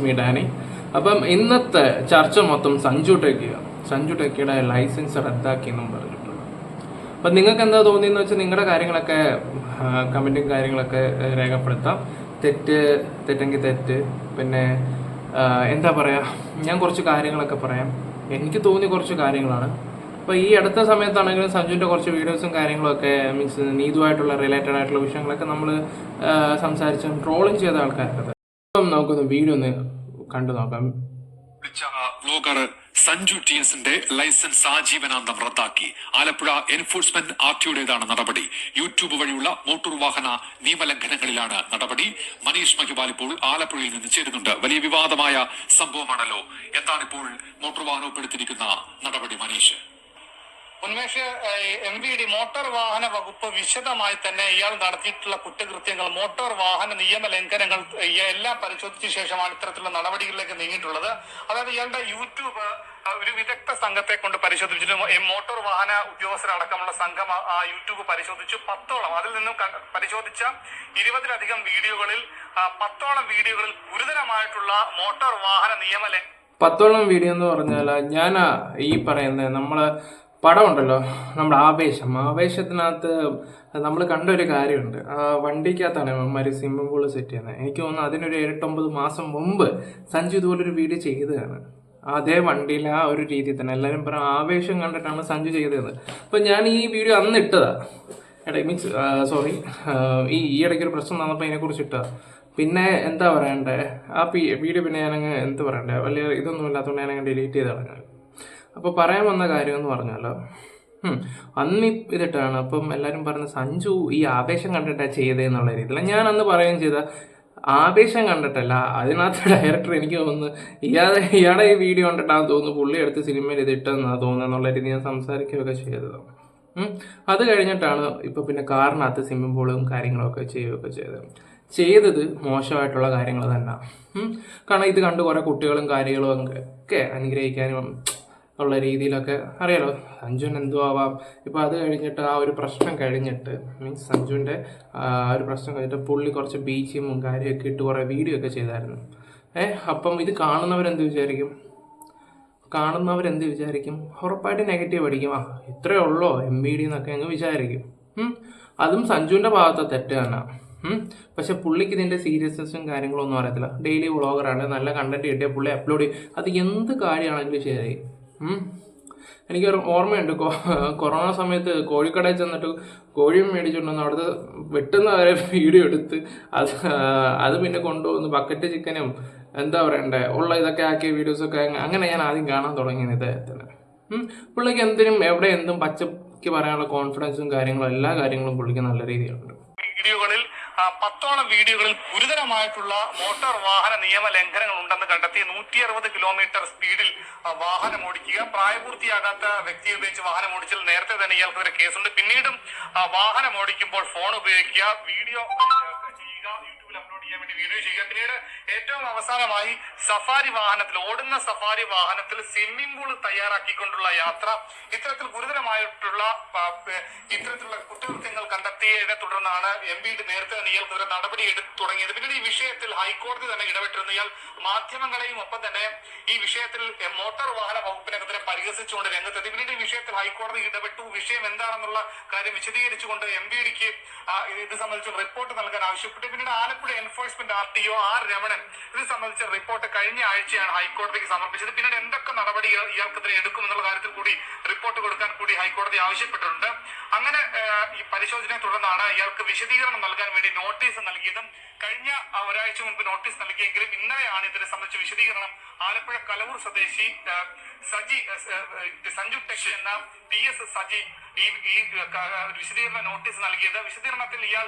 It's me Dani അപ്പം ഇന്നത്തെ ചർച്ച മൊത്തം സഞ്ജു ടെക്കിയ. സഞ്ജു ടെക്കിയുടെ ലൈസൻസ് റദ്ദാക്കി എന്നും പറഞ്ഞിട്ടുണ്ട്. അപ്പം നിങ്ങൾക്ക് എന്താ തോന്നിയെന്ന് വെച്ചാൽ നിങ്ങളുടെ കാര്യങ്ങളൊക്കെ കമന്റും കാര്യങ്ങളൊക്കെ രേഖപ്പെടുത്താം. തെറ്റ് തെറ്റെങ്കിൽ തെറ്റ്. പിന്നെ എന്താ പറയുക ഞാൻ കുറച്ച് കാര്യങ്ങളൊക്കെ പറയാം. എനിക്ക് തോന്നിയ കുറച്ച് കാര്യങ്ങളാണ്. അപ്പോൾ ഈ അടുത്ത സമയത്താണെങ്കിലും സഞ്ജുവിന്റെ കുറച്ച് വീഡിയോസും കാര്യങ്ങളൊക്കെ മീൻസ് നീതുമായിട്ടുള്ള റിലേറ്റഡ് ആയിട്ടുള്ള വിഷയങ്ങളൊക്കെ നമ്മൾ സംസാരിച്ചും ട്രോളും ചെയ്ത ആൾക്കാരൊക്കെ ഇപ്പം നമുക്കൊന്ന് വീഡിയോ ഒന്ന് കണ്ടു നോക്കാം. സഞ്ജു ടി എസിന്റെ ലൈസൻസ് ആജീവനാന്തം റദ്ദാക്കി. ആലപ്പുഴ എൻഫോഴ്സ്മെന്റ് ആർടിയുടേതാണ് നടപടി. യൂട്യൂബ് വഴിയുള്ള മോട്ടോർ വാഹന നിയമലംഘനങ്ങളിലാണ് നടപടി. മനീഷ് മഹിബാൽ ഇപ്പോൾ ആലപ്പുഴയിൽ നിന്ന് ചേരുന്നുണ്ട്. വലിയ വിവാദമായ സംഭവമാണല്ലോ. എന്താണ് ഇപ്പോൾ മോട്ടോർ വാഹനം ഉൾപ്പെടുത്തിയിരിക്കുന്ന നടപടി Manish? Unmesh M V D motor വാഹന വകുപ്പ് വിശദമായി തന്നെ ഇയാൾ നടത്തിയിട്ടുള്ള കുറ്റകൃത്യങ്ങൾ മോട്ടോർ വാഹന നിയമ ലംഘനങ്ങൾ എല്ലാം പരിശോധിച്ച ശേഷമാണ് ഇത്തരത്തിലുള്ള നടപടികളിലേക്ക് നീങ്ങിയിട്ടുള്ളത്. അതായത് ഇയാളുടെ യൂട്യൂബ് ഒരു വിദഗ്ധ സംഘത്തെ കൊണ്ട് പരിശോധിച്ചിട്ട് മോട്ടോർ വാഹന ഉദ്യോഗസ്ഥരടക്കമുള്ള സംഘം ആ- യൂട്യൂബ് പരിശോധിച്ചു. പത്തോളം അതിൽ നിന്നും പരിശോധിച്ച ഇരുപതിലധികം വീഡിയോകളിൽ പത്തോളം വീഡിയോകളിൽ ഗുരുതരമായിട്ടുള്ള മോട്ടോർ വാഹന നിയമ പത്തോളം വീഡിയോ എന്ന് പറഞ്ഞാൽ ഞാൻ ഈ പറയുന്നത് നമ്മളെ പടം ഉണ്ടല്ലോ നമ്മുടെ ആവേശം. ആവേശത്തിനകത്ത് നമ്മൾ കണ്ട ഒരു കാര്യമുണ്ട്. ആ വണ്ടിക്കകത്താണ് ഇവന്മാര് സ്വിമ്മിംഗ് പൂൾ സെറ്റ് ചെയ്യുന്നത്. എനിക്ക് തോന്നുന്നു അതിനൊരു എട്ടൊമ്പത് മാസം മുമ്പ് സഞ്ജു ഇതുപോലൊരു വീഡിയോ ചെയ്തതാണ്. അതേ വണ്ടിയിൽ ആ ഒരു രീതിയിൽ തന്നെ. എല്ലാവരും പറയും ആവേശം കണ്ടിട്ടാണ് സഞ്ജു ചെയ്തത് അപ്പം ഞാൻ ഈ വീഡിയോ അന്ന് ഇട്ടതാ. എടാ മീൻസ് സോറി ഈ ഈ ഇടയ്ക്ക് ഒരു പ്രശ്നം വന്നപ്പോൾ അതിനെക്കുറിച്ച് ഇട്ടതാ. പിന്നെ എന്താ പറയണ്ടേ? ആ വീഡിയോ പിന്നെ ഞാനങ്ങ് എന്ത് പറയണ്ടേ? വലിയ ഇതൊന്നും ഇല്ലാത്തതുകൊണ്ട് ഞാനങ്ങ് ഡിലീറ്റ് ചെയ്ത് കളഞ്ഞത് അപ്പോൾ പറയാൻ വന്ന കാര്യം എന്ന് പറഞ്ഞാലോ അന്ന് ഇതിട്ടാണ് അപ്പം എല്ലാവരും പറഞ്ഞ സഞ്ജു ഈ ആവേശം കണ്ടിട്ടാണ് ചെയ്തതെന്നുള്ള രീതിയിൽ ഞാൻ അന്ന് പറയുകയും ചെയ്ത ആവേശം കണ്ടിട്ടല്ല അതിനകത്ത് ഡയറക്ടർ എനിക്ക് തോന്നുന്നു ഇയാളെ ഇയാളെ ഈ വീഡിയോ കണ്ടിട്ടാണ് തോന്നുന്നു പുള്ളി എടുത്ത് സിനിമയിൽ ഇത് ഇട്ടെന്നാണ് തോന്നുന്നത് എന്നുള്ള രീതി ഞാൻ സംസാരിക്കുകയൊക്കെ ചെയ്തത്. അത് കഴിഞ്ഞിട്ടാണ് ഇപ്പൊ പിന്നെ കാറിനകത്ത് സ്വിമ്മിംഗ് പൂളും കാര്യങ്ങളൊക്കെ ചെയ്യുകയൊക്കെ ചെയ്തത്. ചെയ്തത് മോശമായിട്ടുള്ള കാര്യങ്ങൾ തന്നെ. കാരണം ഇത് കണ്ട് കുറേ കുട്ടികളും കാര്യങ്ങളും ഒക്കെ അനുഗ്രഹിക്കാനും ഉള്ള രീതിയിലൊക്കെ അറിയാലോ. സഞ്ജുൻ എന്തോ ആവാം. ഇപ്പോൾ അത് കഴിഞ്ഞിട്ട് ആ ഒരു പ്രശ്നം കഴിഞ്ഞിട്ട് മീൻസ് സഞ്ജുവിന്റെ ആ ഒരു പ്രശ്നം കഴിഞ്ഞിട്ട് പുള്ളി കുറച്ച് ബീച്ചും കാര്യമൊക്കെ ഇട്ട് കുറേ വീഡിയോ ഒക്കെ ചെയ്തായിരുന്നു. ഏഹ് അപ്പം ഇത് കാണുന്നവരെന്ത് വിചാരിക്കും? കാണുന്നവരെന്ത് വിചാരിക്കും? ഉറപ്പായിട്ട് നെഗറ്റീവ് അടിക്കും. ആ ഇത്രയേ ഉള്ളോ? എം ബി ഡി എന്നൊക്കെ അങ്ങ് വിചാരിക്കും. അതും സഞ്ജുവിന്റെ ഭാഗത്തെ തെറ്റ് തന്നെ. പക്ഷെ പുള്ളിക്ക് ഇതിന്റെ സീരിയസ്നെസ്സും കാര്യങ്ങളൊന്നും അറിയത്തില്ല. ഡെയിലി വ്ളോഗറാണ് നല്ല കണ്ടന്റ് കിട്ടിയ പുള്ളി അപ്ലോഡ് ചെയ്യും. അത് എന്ത് കാര്യമാണെങ്കിലും ശരി. ഉം. എനിക്കൊരു ഓർമ്മയുണ്ട്. കൊറോണ സമയത്ത് കോഴിക്കടയിൽ ചെന്നിട്ട് കോഴിയും മേടിച്ചുകൊണ്ടുവന്ന് അവിടുത്തെ വെട്ടുന്ന വരെ വീഡിയോ എടുത്ത് അത് അത് പിന്നെ കൊണ്ടുവന്ന് ബക്കറ്റ് ചിക്കനും എന്താ പറയണ്ടേ ഉള്ള ഇതൊക്കെ ആക്കിയ വീഡിയോസൊക്കെ അങ്ങനെ ഞാൻ ആദ്യം കാണാൻ തുടങ്ങിയത് ഇദ്ദേഹത്തിന്. പുള്ളിക്ക് എന്തിനും എവിടെ എന്തും പച്ചയ്ക്ക് പറയാനുള്ള കോൺഫിഡൻസും കാര്യങ്ങളും എല്ലാ കാര്യങ്ങളും പുള്ളിക്ക് നല്ല രീതിയിലുണ്ട്. വീഡിയോകളിൽ പത്തോളം വീഡിയോകളിൽ ഗുരുതരമായിട്ടുള്ള മോട്ടോർ വാഹന നിയമ ലംഘനങ്ങൾ ഉണ്ടെന്ന് കണ്ടെത്തി നൂറ്റി അറുപത് കിലോമീറ്റർ സ്പീഡിൽ വാഹനം ഓടിക്കുക. പ്രായപൂർത്തിയാകാത്ത വ്യക്തിയെ ഉപയോഗിച്ച് വാഹനം ഓടിച്ചാൽ നേരത്തെ തന്നെ ഇയാൾക്കെതിരെ കേസുണ്ട്. പിന്നീടും വാഹനം ഓടിക്കുമ്പോൾ ഫോൺ ഉപയോഗിക്കുക വീഡിയോ ചെയ്യുക യൂട്യൂബിൽ അപ്ലോഡ് ചെയ്യാൻ വേണ്ടി വീഡിയോ ചെയ്യുക. പിന്നീട് ഏറ്റവും അവസാനമായി സഫാരി വാഹനത്തിൽ ഓടുന്ന സഫാരി വാഹനത്തിൽ സ്വിമ്മിംഗ് പൂൾ തയ്യാറാക്കിക്കൊണ്ടുള്ള യാത്ര ഇത്തരത്തിൽ ഗുരുതരമായിട്ടുള്ള ഇത്തരത്തിലുള്ള കുറ്റകൃത്യങ്ങൾ കണ്ടെത്തിയതിനെ തുടർന്നാണ് എം പി നേരത്തെ തന്നെ ഇയാൾക്കെതിരെ നടപടി എടുത്തു തുടങ്ങിയത്. പിന്നീട് ഈ വിഷയത്തിൽ ഹൈക്കോടതി തന്നെ ഇടപെട്ടിരുന്നു. ഇയാൾ മാധ്യമങ്ങളെയും ഒപ്പം തന്നെ ഈ വിഷയത്തിൽ മോട്ടോർ വാഹന വകുപ്പിനെതിരെ പരിഹസിച്ചുകൊണ്ട് രംഗത്തെത്തി. പിന്നീട് ഈ വിഷയത്തിൽ ഹൈക്കോടതി ഇടപെട്ടു. വിഷയം എന്താണെന്നുള്ള കാര്യം വിശദീകരിച്ചുകൊണ്ട് എം ബി ഡിക്ക് ഇത് സംബന്ധിച്ച് റിപ്പോർട്ട് നൽകാൻ ആവശ്യപ്പെട്ടു. പിന്നീട് Alappuzha enforcement R T O R Ramanan ഇത് സംബന്ധിച്ച റിപ്പോർട്ട് കഴിഞ്ഞ ആഴ്ചയാണ് ഹൈക്കോടതിക്ക് സമർപ്പിച്ചത്. പിന്നീട് എന്തൊക്കെ നടപടികൾ ഇയാൾക്കെതിരെ എടുക്കും എന്നുള്ള കാര്യത്തിൽ കൂടി റിപ്പോർട്ട് കൊടുക്കാൻ കൂടി ഹൈക്കോടതി ആവശ്യപ്പെട്ടിട്ടുണ്ട്. അങ്ങനെ ഈ പരിശോധനയെ തുടർന്നാണ് ഇയാൾക്ക് വിശദീകരണം നൽകാൻ വേണ്ടി നോട്ടീസ് നൽകിയതും കഴിഞ്ഞ ഒരാഴ്ച മുൻപ് നോട്ടീസ് നൽകിയെങ്കിലും ഇന്നലെയാണ് ഇതിനെ സംബന്ധിച്ച് വിശദീകരണം ആലപ്പുഴ കലവൂർ സ്വദേശി സജി സഞ്ജു ടെക് എന്ന പി എസ് സജി ഈ ഈ വിശദീകരണ നോട്ടീസ് നൽകിയത്. വിശദീകരണത്തിൽ ഇയാൾ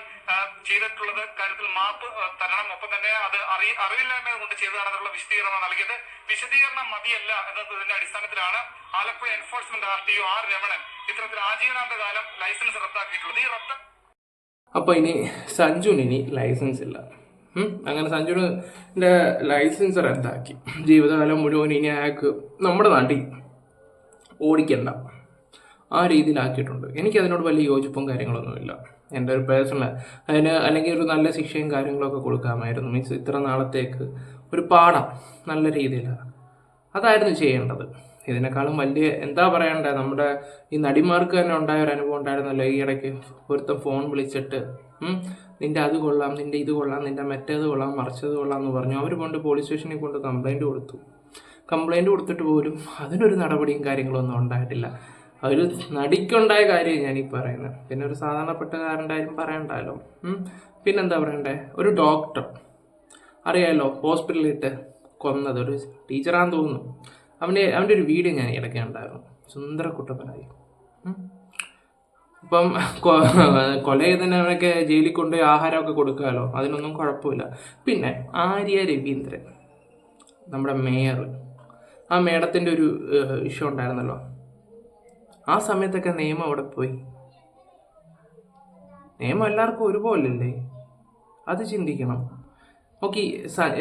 ചെയ്തിട്ടുള്ളത് കാര്യത്തിൽ മാപ്പ് തരണം. ഒപ്പം തന്നെ അത് അറി അറിവില്ലായ്മ കൊണ്ട് ചെയ്തതാണെന്നുള്ള വിശദീകരണം നൽകിയത്. വിശദീകരണം മതിയല്ല എന്നതിന്റെ അടിസ്ഥാനത്തിലാണ് Alappuzha enforcement R T O R Ramanan ഇത്തരത്തിൽ ആജീവനാന്ത കാലം ലൈസൻസ് റദ്ദാക്കിയിട്ടുള്ളത്. ഈ റദ്ദ അപ്പൊ ഇനി സഞ്ജുവിന് ഇനി ലൈസൻസ് ഇല്ല. അങ്ങനെ സഞ്ജുവിന്റെ ലൈസൻസ് റദ്ദാക്കി. ജീവിതകാലം മുഴുവൻ ഇനി അയാൾക്ക് നമ്മുടെ നാട്ടിൽ ഓടിക്കണ്ട. ആ രീതിയിലാക്കിയിട്ടുണ്ട്. എനിക്ക് അതിനോട് വലിയ യോജിപ്പും കാര്യങ്ങളൊന്നുമില്ല. എന്റെ ഒരു പേഴ്സണൽ അതിന് അല്ലെങ്കിൽ ഒരു നല്ല ശിക്ഷയും കാര്യങ്ങളൊക്കെ കൊടുക്കാമായിരുന്നു. മീൻസ് ഇത്ര നാളത്തേക്ക് ഒരു പാഠം നല്ല രീതിയിൽ അതായിരുന്നു ചെയ്യേണ്ടത്. ഇതിനേക്കാളും വലിയ എന്താ പറയണ്ടേ? നമ്മുടെ ഈ നടിമാർക്ക് തന്നെ ഉണ്ടായ ഒരു അനുഭവം ഉണ്ടായിരുന്നല്ലോ ഈ ഇടയ്ക്ക്. ഒരുത്തം ഫോൺ വിളിച്ചിട്ട് ഉം, നിന്റെ അത് കൊള്ളാം നിന്റെ ഇത് കൊള്ളാം നിന്റെ മറ്റേത് കൊള്ളാം മറിച്ചത് കൊള്ളാം എന്ന് പറഞ്ഞു. അവർ കൊണ്ട് പോലീസ് സ്റ്റേഷനിൽ കൊണ്ട് കംപ്ലൈന്റ് കൊടുത്തു. കംപ്ലൈന്റ് കൊടുത്തിട്ട് പോലും അതിനൊരു നടപടിയും കാര്യങ്ങളൊന്നും ഉണ്ടായിട്ടില്ല. ഒരു നടിക്കുണ്ടായ കാര്യം ഞാൻ പറയുന്നത്. പിന്നെ ഒരു സാധാരണപ്പെട്ടക്കാരന്റെ കാര്യം പറയണ്ടല്ലോ പിന്നെന്താ പറയണ്ടേ? ഒരു ഡോക്ടർ അറിയാലോ ഹോസ്പിറ്റലിലിട്ട് കൊന്നത്. ഒരു ടീച്ചറാന്ന് തോന്നുന്നു. അവന്റെ അവന്റെ ഒരു വീട് ഞാൻ ഇടയ്ക്ക് ഉണ്ടായിരുന്നു സുന്ദര കുട്ടപ്പനായി. ഇപ്പം കൊല ചെയ്തതിനൊക്കെ ജയിലിൽ കൊണ്ടുപോയി ആഹാരമൊക്കെ കൊടുക്കാമല്ലോ അതിനൊന്നും കുഴപ്പമില്ല. പിന്നെ ആര്യ രവീന്ദ്രൻ നമ്മുടെ മേയർ. ആ മേഡത്തിന്റെ ഒരു ഇഷ്യൂ ഉണ്ടായിരുന്നല്ലോ. ആ സമയത്തൊക്കെ നിയമം അവിടെ പോയി. നിയമം എല്ലാവർക്കും ഒരുപോലല്ലേ? അത് ചിന്തിക്കണം. ഓക്കെ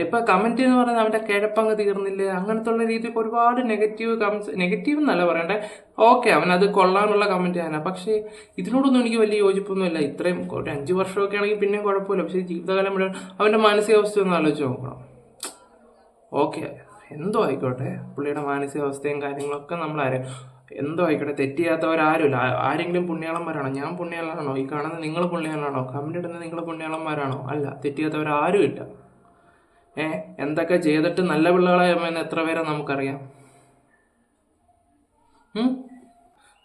ഇപ്പൊ കമന്റ് എന്ന് പറയുന്നത് അവന്റെ കിഴപ്പങ്ങ് തീർന്നില്ല? അങ്ങനത്തെ ഉള്ള രീതിയിൽ ഒരുപാട് നെഗറ്റീവ് കമന്റ്സ് നെഗറ്റീവ് എന്നല്ല പറയണ്ടേ. ഓക്കെ അത് കൊള്ളാനുള്ള കമന്റ് ആണ്. പക്ഷേ ഇതിനോടൊന്നും എനിക്ക് വലിയ യോജിപ്പൊന്നുമില്ല. ഇത്രയും ഒരു അഞ്ച് വർഷമൊക്കെ ആണെങ്കിൽ പിന്നെ കുഴപ്പമില്ല. പക്ഷേ ജീവിതകാലം മുഴുവൻ അവന്റെ മാനസികാവസ്ഥ ഒന്ന് ആലോചിച്ച് നോക്കണം. ഓക്കെ എന്തോ ആയിക്കോട്ടെ. പുള്ളിയുടെ മാനസികാവസ്ഥയും കാര്യങ്ങളൊക്കെ നമ്മൾ ആരെ എന്തോ ആയിക്കോട്ടെ. തെറ്റിയാത്തവരാരുമില്ല. ആരെങ്കിലും പുണ്യാളന്മാരാണോ? ഞാൻ പുണ്യാളനാണോ? ഈ കാണുന്നത് നിങ്ങൾ പുണ്യാളനാണോ? കമന്റ് ഇടുന്ന നിങ്ങൾ പുണ്യാളന്മാരാണോ? അല്ല തെറ്റിയാത്തവരാരും ചെയ്യാത്തവരാരും ഇല്ല ഏ എന്തൊക്കെ ചെയ്തിട്ട് നല്ല പിള്ളകളായെന്ന് എത്ര പേരെ നമുക്കറിയാം?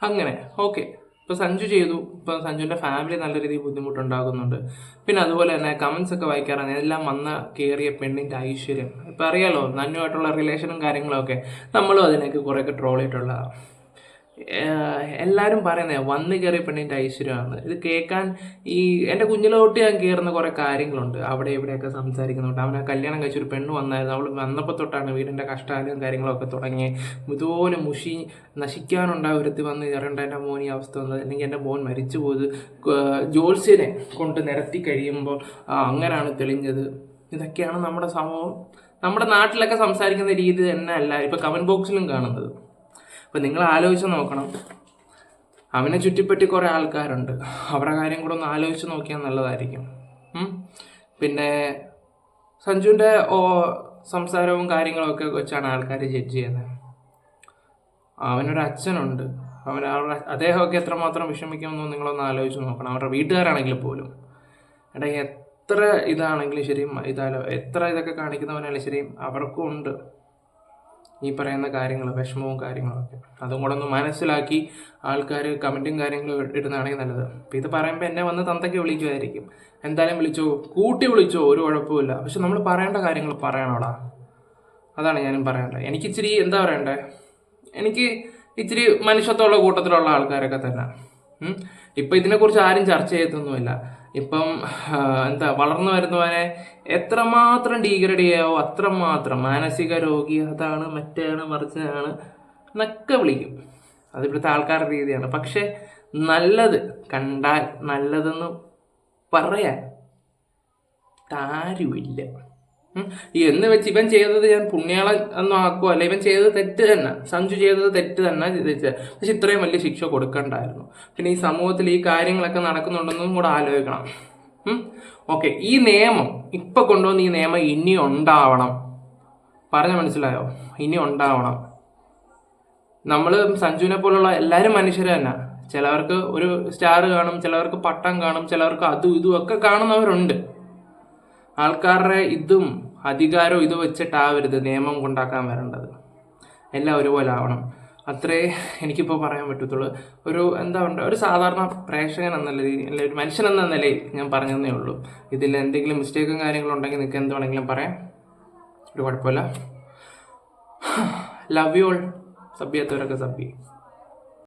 അങ്ങനെ ഓക്കെ. ഇപ്പൊ സഞ്ജു ചെയ്തു. ഇപ്പൊ സഞ്ജുവിന്റെ ഫാമിലി നല്ല രീതിയിൽ ബുദ്ധിമുട്ടുണ്ടാകുന്നുണ്ട് പിന്നെ അതുപോലെ തന്നെ കമന്റ്സ് ഒക്കെ വായിക്കാറാണ്. എല്ലാം വന്ന കയറിയ പെണ്ണിന്റെ ഐശ്വര്യം. ഇപ്പൊ അറിയാലോ നന്നുമായിട്ടുള്ള റിലേഷനും കാര്യങ്ങളും ഒക്കെ നമ്മളും അതിനൊക്കെ കുറേയൊക്കെ ട്രോൾ ചെയ്തിട്ടുള്ള എല്ലാവരും പറയുന്നത് വന്ന് കയറിയ പെണ്ണിന്റെ ഐശ്വര്യമാണ്. ഇത് കേൾക്കാൻ ഈ എന്റെ കുഞ്ഞിലോട്ട് ഞാൻ കയറുന്ന കുറേ കാര്യങ്ങളുണ്ട്. അവിടെ ഇവിടെയൊക്കെ സംസാരിക്കുന്നുണ്ട്. അവനെ കല്യാണം കഴിച്ചൊരു പെണ്ണ് വന്നായിരുന്നു. അവൾ വന്നപ്പോൾ തൊട്ടാണ് വീടിന്റെ കഷ്ടാലും കാര്യങ്ങളൊക്കെ തുടങ്ങി ഇതുപോലെ മുഷി നശിക്കാനുണ്ടായ ഒരുത്തി വന്ന് കയറേണ്ട എന്റെ മോൻ ഈ അവസ്ഥ വന്നത്. അല്ലെങ്കിൽ എന്റെ മോൻ മരിച്ചു പോയത് ജോത്സ്യനെ കൊണ്ട് നിരത്തി കഴിയുമ്പോൾ അങ്ങനെയാണ് തെളിഞ്ഞത്. ഇതൊക്കെയാണ് നമ്മുടെ സമൂഹം നമ്മുടെ നാട്ടിലൊക്കെ സംസാരിക്കുന്ന രീതി തന്നെ അല്ല. ഇപ്പോൾ കമന്റ് ബോക്സിലും കാണുന്നത്. അപ്പം നിങ്ങൾ ആലോചിച്ച് നോക്കണം. അവനെ ചുറ്റിപ്പറ്റി കുറേ ആൾക്കാരുണ്ട്. അവരുടെ കാര്യം കൂടെ ഒന്ന് ആലോചിച്ച് നോക്കിയാൽ നല്ലതായിരിക്കും. പിന്നെ സഞ്ജുവിന്റെ ഓ സംസാരവും കാര്യങ്ങളൊക്കെ വെച്ചാണ് ആൾക്കാർ ജഡ്ജ് ചെയ്യുന്നത് അവനൊരു അച്ഛനുണ്ട്. അവൻ അവരുടെ അദ്ദേഹമൊക്കെ എത്രമാത്രം വിഷമിക്കുമെന്ന് നിങ്ങളൊന്ന് ആലോചിച്ച് നോക്കണം. അവരുടെ വീട്ടുകാരാണെങ്കിൽ പോലും. എടാ എത്ര ഇതാണെങ്കിലും ശരി ഇതാലോ എത്ര ഇതൊക്കെ കാണിക്കുന്നവനാണെങ്കിലും ശരി അവർക്കും ഉണ്ട്. ഈ പറയുന്ന കാര്യങ്ങൾ വിഷമവും കാര്യങ്ങളൊക്കെ അതും കൂടെ ഒന്ന് മനസ്സിലാക്കി ആൾക്കാർ കമന്റും കാര്യങ്ങളും ഇടുന്നതാണെങ്കിൽ നല്ലത്. അപ്പം ഇത് പറയുമ്പോൾ എന്നെ വന്ന് തന്തയ്ക്ക് വിളിക്കുമായിരിക്കും എന്തായാലും വിളിച്ചോ കൂട്ടി വിളിച്ചോ ഒരു കുഴപ്പമില്ല പക്ഷെ നമ്മൾ പറയേണ്ട കാര്യങ്ങൾ പറയണോടാ. അതാണ് ഞാനും പറയേണ്ടത്. എനിക്ക് ഇച്ചിരി എന്താ പറയണ്ടേ? എനിക്ക് ഇച്ചിരി മനുഷ്യത്വമുള്ള കൂട്ടത്തിലുള്ള ആൾക്കാരൊക്കെ തന്നെ. ഇപ്പം ഇതിനെക്കുറിച്ച് ആരും ചർച്ച ചെയ്തൊന്നുമില്ല. ഇപ്പം എന്താ വളർന്നു വരുന്നവനെ എത്രമാത്രം ഡീഗ്രേഡ് ചെയ്യാവോ അത്രമാത്രം മാനസിക രോഗി അതാണ് മറ്റേയാണ് മറിച്ചതാണ് എന്നൊക്കെ വിളിക്കും. അതിവിടുത്തെ ആൾക്കാരുടെ രീതിയാണ്. പക്ഷേ നല്ലത് കണ്ടാൽ നല്ലതെന്ന് പറയാൻ താരുമില്ല എന്ന് വെച്ച് ഇവൻ ചെയ്തത് ഞാൻ പുണ്യാളൻ ഒന്നും ആക്കുക അല്ല ഇവൻ ചെയ്തത് തെറ്റ് തന്നെ. സഞ്ജു ചെയ്തത് തെറ്റ് തന്നെ ചെയ്തത് പക്ഷെ ഇത്രയും വലിയ ശിക്ഷ കൊടുക്കണ്ടായിരുന്നു. പിന്നെ ഈ സമൂഹത്തിൽ ഈ കാര്യങ്ങളൊക്കെ നടക്കുന്നുണ്ടെന്നും കൂടെ ആലോചിക്കണം. ഓക്കെ ഈ നിയമം ഇപ്പൊ കൊണ്ടുവന്ന ഈ നിയമം ഇനി ഉണ്ടാവണം. പറഞ്ഞ മനസ്സിലായോ? ഇനി ഉണ്ടാവണം. നമ്മൾ സഞ്ജുവിനെ പോലുള്ള എല്ലാവരും മനുഷ്യർ തന്നെ. ചിലവർക്ക് ഒരു സ്റ്റാർ കാണും ചിലവർക്ക് പട്ടം കാണും ചിലവർക്ക് അതും ഇതും ഒക്കെ കാണുന്നവരുണ്ട്. ആൾക്കാരുടെ ഇതും അധികാരവും ഇത് വെച്ചിട്ടാവരുത് നിയമം കൊണ്ടാക്കാൻ വരേണ്ടത്. എല്ലാം ഒരുപോലെ ആവണം. അത്രേ എനിക്കിപ്പോൾ പറയാൻ പറ്റത്തുള്ളൂ. ഒരു എന്താ പറയുക ഒരു സാധാരണ പ്രേക്ഷകൻ എന്ന നിലയിൽ ഒരു മനുഷ്യൻ എന്ന നിലയിൽ ഞാൻ പറഞ്ഞതേ ഉള്ളൂ. ഇതിൽ എന്തെങ്കിലും മിസ്റ്റേക്കും കാര്യങ്ങളും ഉണ്ടെങ്കിൽ നിങ്ങൾക്ക് എന്ത് വേണമെങ്കിലും പറയാം. ഒരു കുഴപ്പമില്ല. ലവ് യു ഓൾ സഭ്യത്തവരൊക്കെ സഭ്യ.